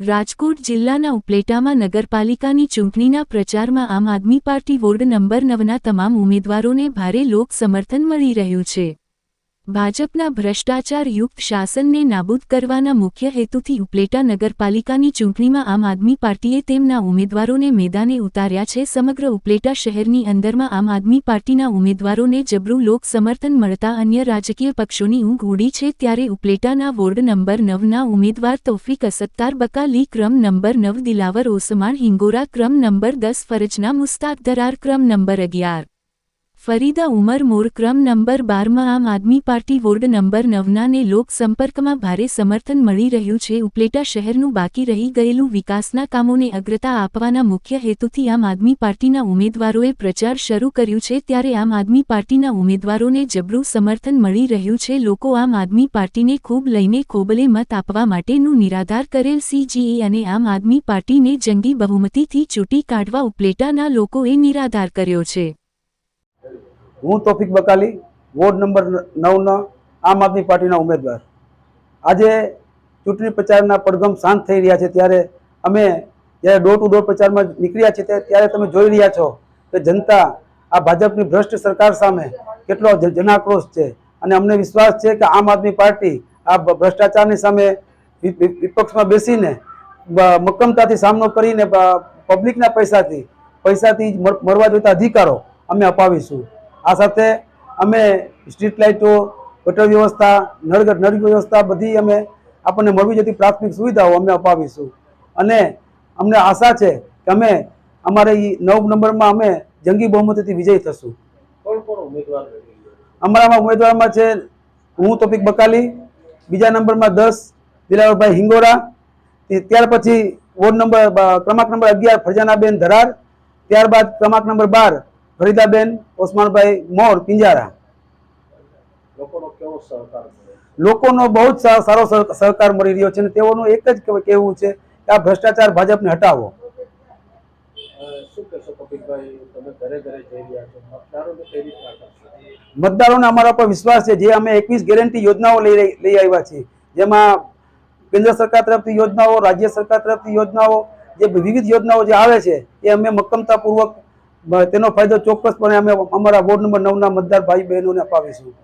રાજકોટ જિલ્લાના ઉપલેટામાં નગરપાલિકાની ચૂંટણીના પ્રચારમાં Aam Aadmi Party ward number નવના તમામ ઉમેદવારોને ભારે લોક સમર્થન મળી રહ્યું છે. ભાજપના ભ્રષ્ટાચારયુક્ત શાસનને નાબૂદ કરવાના મુખ્ય હેતુથી ઉપલેટા નગરપાલિકાની ચૂંટણીમાં આમ આદમી પાર્ટીએ તેમના ઉમેદવારોને મેદાને ઉતાર્યા છે. સમગ્ર ઉપલેટા શહેરની અંદરમાં આમ આદમી પાર્ટીના ઉમેદવારોને જબરું લોક સમર્થન મળતા અન્ય રાજકીય પક્ષોની ઊંઘ ઉડી છે. ત્યારે ઉપલેટાના વોર્ડ નંબર નવના ઉમેદવાર તૌફિક અસત્તાર, બકાલી ક્રમ નંબર નવ, દિલાવર ઓસમાણ હિંગોરા ક્રમ નંબર દસ, ફરજના મુસ્તાક દરાર ક્રમ નંબર અગિયાર. ફરીદા ઉમર મોર ક્રમ નંબર બારમાં Aam Aadmi Party ward number નવનાને લોક સંપર્કમાં ભારે સમર્થન મળી રહ્યું છે. ઉપલેટા શહેરનું બાકી રહી ગયેલું વિકાસના કામોને અગ્રતા આપવાના મુખ્ય હેતુથી આમ આદમી પાર્ટીના ઉમેદવારોએ પ્રચાર શરૂ કર્યું છે. ત્યારે આમ આદમી પાર્ટીના ઉમેદવારોને જબરું સમર્થન મળી રહ્યું છે. લોકો આમ આદમી પાર્ટીને ખૂબ લઈને ખોબલે મત આપવા માટેનું નિરાધાર કરેલ સીજીએ અને આમ આદમી પાર્ટીને જંગી બહુમતીથી ચૂંટી કાઢવા ઉપલેટાના લોકોએ નિરાધાર કર્યો છે. હું તોફિક બકાલી, વોર્ડ નંબર નવનો આમ આદમી પાર્ટીના ઉમેદવાર. આજે ચૂંટણી પ્રચારના પડઘમ શાંત થઈ રહ્યા છે ત્યારે અમે જ્યારે ડોર ટુ ડોર પ્રચારમાં નીકળ્યા છીએ ત્યારે- તમે જોઈ રહ્યા છો કે જનતા આ ભાજપની ભ્રષ્ટ સરકાર સામે કેટલો જનાક્રોશ છે. અને અમને વિશ્વાસ છે કે આમ આદમી પાર્ટી આ ભ્રષ્ટાચારની સામે વિપક્ષમાં બેસીને મક્કમતાથી સામનો કરીને પબ્લિકના પૈસાથી પૈસાથી મરવા જોઈતા અધિકારો અમે અપાવીશું. આ સાથે અમે સ્ટ્રીટ લાઇટો ગટર વ્યવસ્થા નળ નળ વ્યવસ્થા બધી અમે આપણને મળવી જતી પ્રાથમિક સુવિધાઓ અમે અપાવીશું અને અમને આશા છે કે અમે અમારે નવ નંબરમાં અમે જંગી બહુમતીથી વિજય થશું? અમારામાં ઉમેદવારમાં છે હું તોપિક બકાલી બીજા નંબરમાં દસ દિલાવરભાઈ હિંગોરા ત્યાર પછી વોર્ડ નંબર ક્રમાંક નંબર અગિયાર ફરજાનાબેન ધરાર ત્યારબાદ ક્રમાંક નંબર બાર ફરીદાબેન ઓસમાનભાઈ મોર પિંજારા લોકોનો કેવો બહુ જ સારો સહ- સહકાર મળી રહ્યો છે અને તેઓનું એક જ કહેવું- કહેવું છે કે આ ભ્રષ્ટાચાર ભાજપને હટાવો. મતદારોને અમારા પર વિશ્વાસ છે. જે અમે એકવીસ ગેરંટી યોજનાઓ લઈ લઈ આવ્યા છીએ. જેમાં કેન્દ્ર સરકાર તરફથી યોજનાઓ રાજ્ય સરકાર તરફથી યોજનાઓ જે વિવિધ યોજનાઓ જે આવે છે એ અમે મક્કમતાપૂર્વક તેનો ફાયદો ચોક્કસપણે અમે અમારા વોર્ડ નંબર નવના મતદાર ભાઈ બહેનોને અપાવીશું.